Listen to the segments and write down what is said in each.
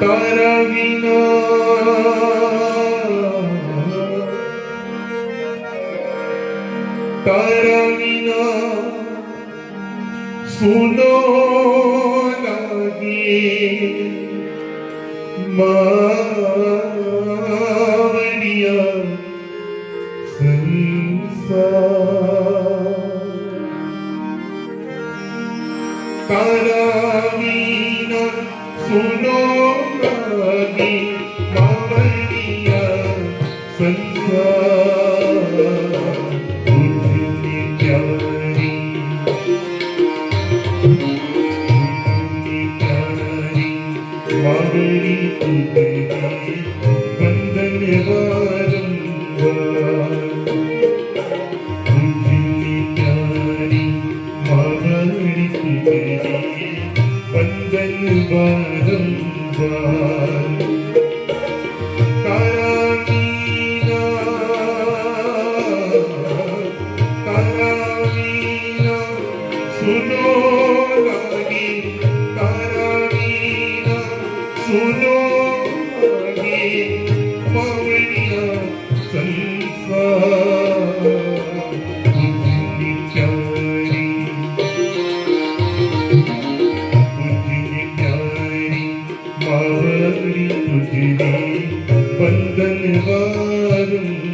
પર વિનો પર વિનો સુનો લાગે માવડિયા સંસાર પર વિનો સુનો ಸಂಸಾರ Mm-hmm.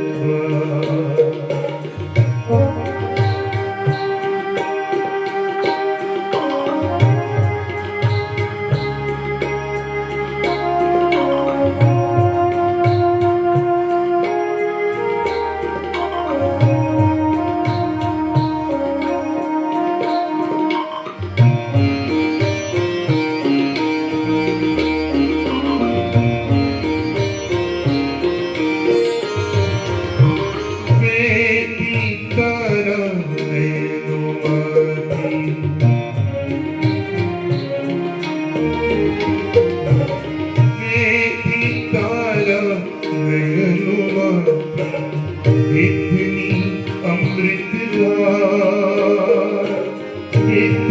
You.